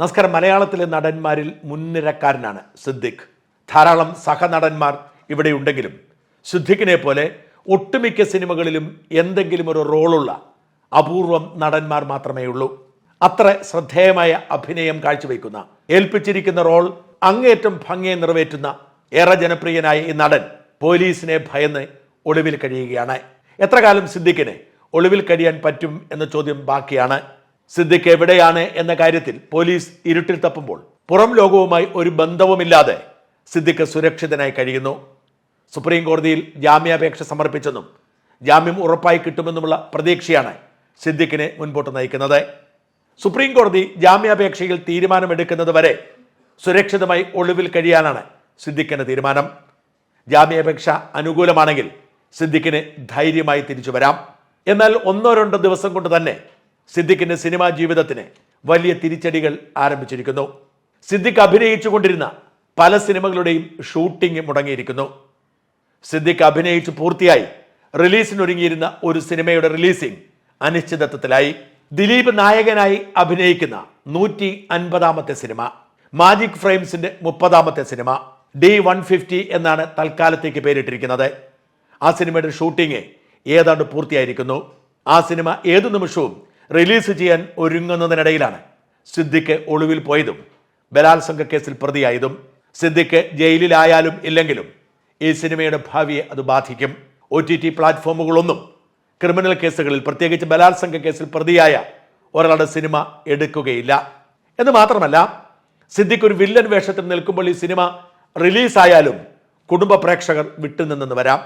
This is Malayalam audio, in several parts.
നമസ്കാരം. മലയാളത്തിലെ നടന്മാരിൽ മുൻനിരക്കാരനാണ് സിദ്ദിഖ്. ധാരാളം സഹനടന്മാർ ഇവിടെ ഉണ്ടെങ്കിലും സിദ്ദിഖിനെ പോലെ ഒട്ടുമിക്ക സിനിമകളിലും എന്തെങ്കിലും ഒരു റോളുള്ള അപൂർവം നടന്മാർ മാത്രമേ ഉള്ളൂ. അത്ര ശ്രദ്ധേയമായ അഭിനയം കാഴ്ചവെക്കുന്ന ഏൽപ്പിച്ചിരിക്കുന്ന റോൾ അങ്ങേറ്റം ഭംഗിയെ നിറവേറ്റുന്ന ഏറെ ജനപ്രിയനായ ഈ നടൻ പോലീസിനെ ഭയന്ന് ഒളിവിൽ കഴിയുകയാണ്. എത്ര കാലം സിദ്ദിഖിന് ഒളിവിൽ കഴിയാൻ പറ്റും എന്ന ചോദ്യം ബാക്കിയാണ്. സിദ്ദിഖ് എവിടെയാണ് എന്ന കാര്യത്തിൽ പോലീസ് ഇരുട്ടിൽ തപ്പുമ്പോൾ പുറം ലോകവുമായി ഒരു ബന്ധവുമില്ലാതെ സിദ്ദിഖ് സുരക്ഷിതനായി കഴിയുന്നു. സുപ്രീം കോടതിയിൽ ജാമ്യാപേക്ഷ സമർപ്പിച്ചെന്നും ജാമ്യം ഉറപ്പായി കിട്ടുമെന്നുമുള്ള പ്രതീക്ഷയാണ് സിദ്ദിഖിനെ മുൻപോട്ട് നയിക്കുന്നത്. സുപ്രീം കോടതി ജാമ്യാപേക്ഷയിൽ തീരുമാനമെടുക്കുന്നത് വരെ സുരക്ഷിതമായി ഒളിവിൽ കഴിയാനാണ് സിദ്ദിഖിന്റെ തീരുമാനം. ജാമ്യാപേക്ഷ അനുകൂലമാണെങ്കിൽ സിദ്ദിഖിന് ധൈര്യമായി തിരിച്ചു വരാം. എന്നാൽ ഒന്നോ രണ്ടോ ദിവസം കൊണ്ട് തന്നെ സിദ്ദിഖിന്റെ സിനിമാ ജീവിതത്തിന് വലിയ തിരിച്ചടികൾ ആരംഭിച്ചിരിക്കുന്നു. സിദ്ദിഖ് അഭിനയിച്ചു കൊണ്ടിരുന്ന പല സിനിമകളുടെയും ഷൂട്ടിംഗ് മുടങ്ങിയിരിക്കുന്നു. സിദ്ദിഖ് അഭിനയിച്ചു പൂർത്തിയായി റിലീസിനൊരുങ്ങിയിരുന്ന ഒരു സിനിമയുടെ റിലീസിംഗ് അനിശ്ചിതത്വത്തിലായി. ദിലീപ് നായകനായി അഭിനയിക്കുന്ന നൂറ്റി അൻപതാമത്തെ സിനിമ മാജിക് ഫ്രെയിംസിന്റെ മുപ്പതാമത്തെ സിനിമ ഡി വൺ ഫിഫ്റ്റി എന്നാണ് തൽക്കാലത്തേക്ക് പേരിട്ടിരിക്കുന്നത്. ആ സിനിമയുടെ ഷൂട്ടിംഗ് ഏതാണ്ട് പൂർത്തിയായിരിക്കുന്നു. ആ സിനിമ ഏതു നിമിഷവും റിലീസ് ചെയ്യാൻ ഒരുങ്ങുന്നതിനിടയിലാണ് സിദ്ദിഖ് ഒളിവിൽ പോയതും ബലാത്സംഗ കേസിൽ പ്രതിയായതും സിദ്ദിഖ് ജയിലിലായാലും ഇല്ലെങ്കിലും ഈ സിനിമയുടെ ഭാവിയെ അത് ബാധിക്കും. ഒ ടി ടി പ്ലാറ്റ്ഫോമുകളൊന്നും ക്രിമിനൽ കേസുകളിൽ പ്രത്യേകിച്ച് ബലാത്സംഗ കേസിൽ പ്രതിയായ ഒരാളുടെ സിനിമ എടുക്കുകയില്ല. എന്ന് മാത്രമല്ല സിദ്ദിഖ് ഒരു വില്ലൻ വേഷത്തിൽ നിൽക്കുമ്പോൾ ഈ സിനിമ റിലീസായാലും കുടുംബ പ്രേക്ഷകർ വിട്ടുനിന്നെന്ന് വരാം.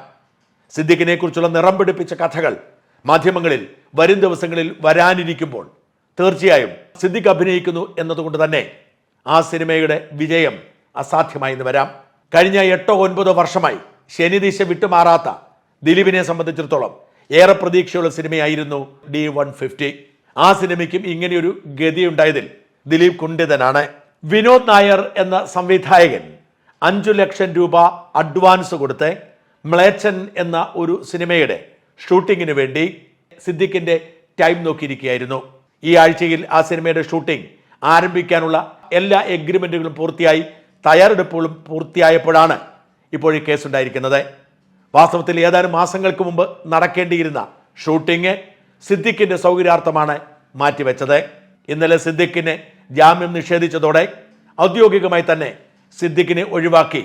സിദ്ദിഖിനെ കുറിച്ചുള്ള നിറം പിടിപ്പിച്ച കഥകൾ മാധ്യമങ്ങളിൽ വരും ദിവസങ്ങളിൽ വരാനിരിക്കുമ്പോൾ തീർച്ചയായും സിദ്ദിഖ് അഭിനയിക്കുന്നു എന്നതുകൊണ്ട് തന്നെ ആ സിനിമയുടെ വിജയം അസാധ്യമായി എന്ന് വരാം. കഴിഞ്ഞ എട്ടോ ഒൻപതോ വർഷമായി ശനിദിശ വിട്ടുമാറാത്ത ദിലീപിനെ സംബന്ധിച്ചിടത്തോളം ഏറെ പ്രതീക്ഷയുള്ള സിനിമയായിരുന്നു ഡി വൺ ഫിഫ്റ്റി. ആ സിനിമയ്ക്കും ഇങ്ങനെയൊരു ഗതിയുണ്ടായതിൽ ദിലീപ് കുണ്ഠിതനാണ്. വിനോദ് നായർ എന്ന സംവിധായകൻ അഞ്ചു ലക്ഷം രൂപ അഡ്വാൻസ് കൊടുത്ത് മ്ലേച്ചൻ എന്ന ഒരു സിനിമയുടെ ഷൂട്ടിങ്ങിന് വേണ്ടി സിദ്ദിഖിന്റെ ടൈം നോക്കിയിരിക്കുകയായിരുന്നു. ഈ ആഴ്ചയിൽ ആ സിനിമയുടെ ഷൂട്ടിംഗ് ആരംഭിക്കാനുള്ള എല്ലാ എഗ്രിമെന്റുകളും പൂർത്തിയായി തയ്യാറെടുപ്പുകളും പൂർത്തിയായപ്പോഴാണ് ഇപ്പോൾ ഈ കേസുണ്ടായിരിക്കുന്നത്. വാസ്തവത്തിൽ ഏതാനും മാസങ്ങൾക്ക് മുമ്പ് നടക്കേണ്ടിയിരുന്ന ഷൂട്ടിംഗ് സിദ്ദിഖിന്റെ സൗകര്യാർത്ഥമാണ് മാറ്റിവെച്ചത്. ഇന്നലെ സിദ്ദിഖിന് ജാമ്യം നിഷേധിച്ചതോടെ ഔദ്യോഗികമായി തന്നെ സിദ്ദിഖിനെ ഒഴിവാക്കി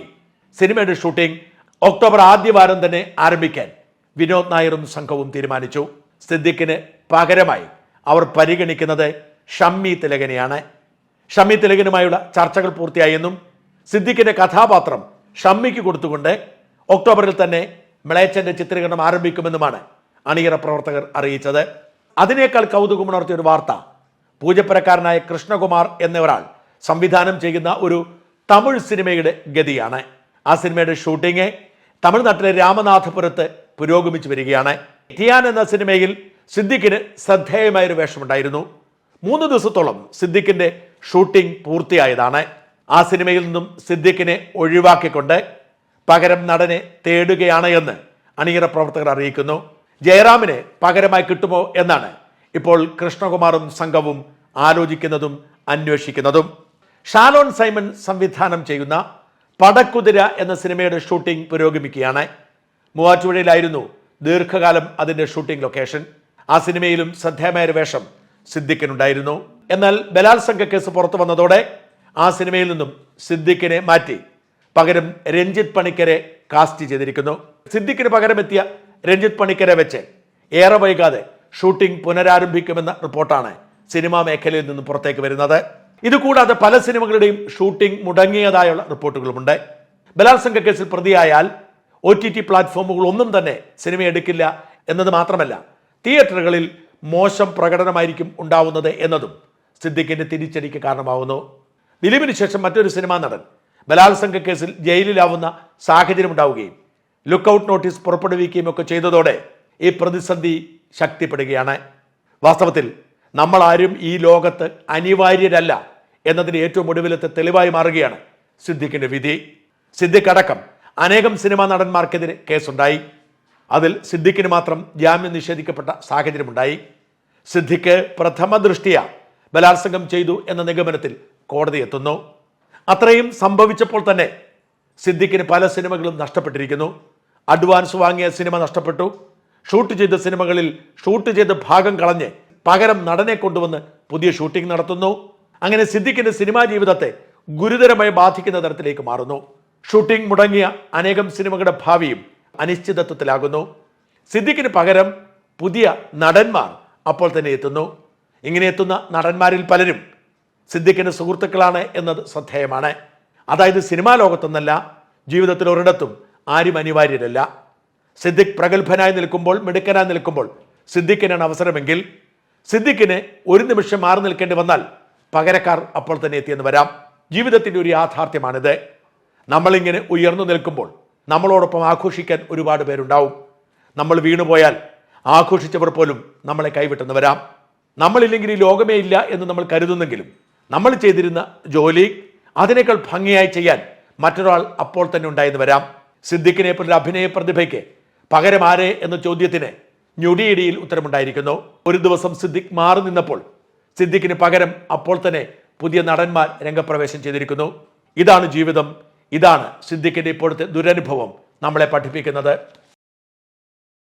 സിനിമയുടെ ഷൂട്ടിംഗ് ഒക്ടോബർ ആദ്യവാരം തന്നെ ആരംഭിക്കാൻ വിനോദ് നായരും സംഘവും തീരുമാനിച്ചു. സിദ്ദിഖിന് പകരമായി അവർ പരിഗണിക്കുന്നത് ഷമ്മി തിലകനെയാണ്. ഷമ്മി തിലകനുമായുള്ള ചർച്ചകൾ പൂർത്തിയായെന്നും സിദ്ദിഖിന്റെ കഥാപാത്രം ഷമ്മിക്ക് കൊടുത്തുകൊണ്ട് ഒക്ടോബറിൽ തന്നെ മിളയച്ചന്റെ ചിത്രീകരണം ആരംഭിക്കുമെന്നുമാണ് അണിയറ പ്രവർത്തകർ അറിയിച്ചത്. അതിനേക്കാൾ കൗതുകമുണർത്തിയ ഒരു വാർത്ത പൂജപ്പരക്കാരനായ കൃഷ്ണകുമാർ എന്നൊരാൾ സംവിധാനം ചെയ്യുന്ന ഒരു തമിഴ് സിനിമയുടെ ഗതിയാണ്. ആ സിനിമയുടെ ഷൂട്ടിംഗ് തമിഴ്നാട്ടിലെ രാമനാഥപുരത്ത് പുരോഗമിച്ചു വരികയാണ്. ടിയാൻ എന്ന സിനിമയിൽ സിദ്ദിഖിന് ശ്രദ്ധേയമായൊരു വേഷമുണ്ടായിരുന്നു. മൂന്ന് ദിവസത്തോളം സിദ്ദിഖിന്റെ ഷൂട്ടിംഗ് പൂർത്തിയായതാണ്. ആ സിനിമയിൽ നിന്നും സിദ്ദിഖിനെ ഒഴിവാക്കിക്കൊണ്ട് പകരം നടനെ തേടുകയാണ് എന്ന് അണിയറ പ്രവർത്തകർ അറിയിക്കുന്നു. ജയറാമിനെ പകരമായി കിട്ടുമോ എന്നാണ് ഇപ്പോൾ കൃഷ്ണകുമാറും സംഘവും ആലോചിക്കുന്നതും അന്വേഷിക്കുന്നതും. ഷാലോൺ സൈമൺ സംവിധാനം ചെയ്യുന്ന പടക്കുതിര എന്ന സിനിമയുടെ ഷൂട്ടിംഗ് പുരോഗമിക്കുകയാണ്. മൂവാറ്റുപുഴയിലായിരുന്നു ദീർഘകാലം അതിന്റെ ഷൂട്ടിംഗ് ലൊക്കേഷൻ. ആ സിനിമയിലും ശ്രദ്ധേയമായ ഒരു വേഷം സിദ്ദിഖിനുണ്ടായിരുന്നു. എന്നാൽ ബലാത്സംഗ കേസ് പുറത്തു വന്നതോടെ ആ സിനിമയിൽ നിന്നും സിദ്ദിഖിനെ മാറ്റി പകരം രഞ്ജിത്ത് പണിക്കരെ കാസ്റ്റ് ചെയ്തിരിക്കുന്നു. സിദ്ദിഖിന് പകരമെത്തിയ രഞ്ജിത് രഞ്ജിത്ത് പണിക്കരെ വെച്ച് ഏറെ വൈകാതെ ഷൂട്ടിംഗ് പുനരാരംഭിക്കുമെന്ന റിപ്പോർട്ടാണ് സിനിമാ മേഖലയിൽ നിന്നും പുറത്തേക്ക് വരുന്നത്. ഇതുകൂടാതെ പല സിനിമകളുടെയും ഷൂട്ടിംഗ് മുടങ്ങിയതായുള്ള റിപ്പോർട്ടുകളുമുണ്ട്. ബലാത്സംഗ കേസിൽ പ്രതിയായാൽ ഒ ടി ടി പ്ലാറ്റ്ഫോമുകൾ ഒന്നും തന്നെ സിനിമ എടുക്കില്ല എന്നത് മാത്രമല്ല തിയേറ്ററുകളിൽ മോശം പ്രകടനമായിരിക്കും ഉണ്ടാവുന്നത് എന്നതും സിദ്ദിഖിന്റെ തിരിച്ചടിക്ക് കാരണമാവുന്നു. ദിലീപിന് ശേഷം മറ്റൊരു സിനിമാ നടൻ ബലാത്സംഗ കേസിൽ ജയിലിലാവുന്ന സാഹചര്യം ഉണ്ടാവുകയും ലുക്കൌട്ട് നോട്ടീസ് പുറപ്പെടുവിക്കുകയും ഒക്കെ ചെയ്തതോടെ ഈ പ്രതിസന്ധി ശക്തിപ്പെടുകയാണ്. വാസ്തവത്തിൽ നമ്മൾ ആരും ഈ ലോകത്ത് അനിവാര്യരല്ല എന്നതിന് ഏറ്റവും ഒടുവിലത്തെ തെളിവായി മാറുകയാണ് സിദ്ദിഖിന്റെ വിധി. സിദ്ദിഖ് അടക്കം അനേകം സിനിമാ നടന്മാർക്കെതിരെ കേസുണ്ടായി. അതിൽ സിദ്ദിഖിന് മാത്രം ജാമ്യം നിഷേധിക്കപ്പെട്ട സാഹചര്യമുണ്ടായി. സിദ്ദിഖ് പ്രഥമ ദൃഷ്ടിയ ബലാത്സംഗം ചെയ്തു എന്ന നിഗമനത്തിൽ കോടതി എത്തുന്നു. അത്രയും സംഭവിച്ചപ്പോൾ തന്നെ സിദ്ദിഖിന് പല സിനിമകളും നഷ്ടപ്പെട്ടിരിക്കുന്നു. അഡ്വാൻസ് വാങ്ങിയ സിനിമ നഷ്ടപ്പെട്ടു. ഷൂട്ട് ചെയ്ത സിനിമകളിൽ ഷൂട്ട് ചെയ്ത ഭാഗം കളഞ്ഞ് പകരം നടനെ കൊണ്ടുവന്ന് പുതിയ ഷൂട്ടിംഗ് നടത്തുന്നു. അങ്ങനെ സിദ്ദിഖിന്റെ സിനിമാ ജീവിതത്തെ ഗുരുതരമായി ബാധിക്കുന്ന തരത്തിലേക്ക് മാറുന്നു. ഷൂട്ടിംഗ് മുടങ്ങിയ അനേകം സിനിമകളുടെ ഭാവിയും അനിശ്ചിതത്വത്തിലാകുന്നു. സിദ്ദിഖിന് പകരം പുതിയ നടന്മാർ അപ്പോൾ തന്നെ എത്തുന്നു. ഇങ്ങനെ എത്തുന്ന നടന്മാരിൽ പലരും സിദ്ദിഖിന്റെ സുഹൃത്തുക്കളാണ് എന്നത് ശ്രദ്ധേയമാണ്. അതായത് സിനിമാ ലോകത്തൊന്നല്ല ജീവിതത്തിൽ ഒരിടത്തും ആരും അനിവാര്യരല്ല. സിദ്ദിഖ് പ്രഗത്ഭനായി നിൽക്കുമ്പോൾ മിടുക്കനായി നിൽക്കുമ്പോൾ സിദ്ദിഖിനാണ് അവസരമെങ്കിൽ സിദ്ദിഖിന് ഒരു നിമിഷം മാറി നിൽക്കേണ്ടി വന്നാൽ പകരക്കാർ അപ്പോൾ തന്നെ എത്തിയെന്ന് വരാം. ജീവിതത്തിന്റെ ഒരു യാഥാർത്ഥ്യമാണിത്. നമ്മളിങ്ങനെ ഉയർന്നു നിൽക്കുമ്പോൾ നമ്മളോടൊപ്പം ആഘോഷിക്കാൻ ഒരുപാട് പേരുണ്ടാവും. നമ്മൾ വീണുപോയാൽ ആഘോഷിച്ചവർ പോലും നമ്മളെ കൈവിട്ടെന്ന് വരാം. നമ്മളില്ലെങ്കിൽ ഈ ലോകമേ ഇല്ല എന്ന് നമ്മൾ കരുതുന്നെങ്കിലും നമ്മൾ ചെയ്തിരുന്ന ജോലി അതിനേക്കാൾ ഭംഗിയായി ചെയ്യാൻ മറ്റൊരാൾ അപ്പോൾ തന്നെ ഉണ്ടായെന്ന് വരാം. സിദ്ദിഖിനെ പോലൊരു അഭിനയ പ്രതിഭയ്ക്ക് പകരം ആരെ എന്ന ചോദ്യത്തിന് ഞൊടിയിടിയിൽ ഉത്തരമുണ്ടായിരിക്കുന്നു. ഒരു ദിവസം സിദ്ദിഖ് മാറി നിന്നപ്പോൾ സിദ്ദിഖിന് പകരം അപ്പോൾ തന്നെ പുതിയ നടന്മാർ രംഗപ്രവേശം ചെയ്തിരിക്കുന്നു. ഇതാണ് ജീവിതം. ഇതാണ് സിദ്ദിഖിന്റെ ഇപ്പോഴത്തെ ദുരനുഭവം. നമ്മളെ പഠിപ്പിക്കുന്നത്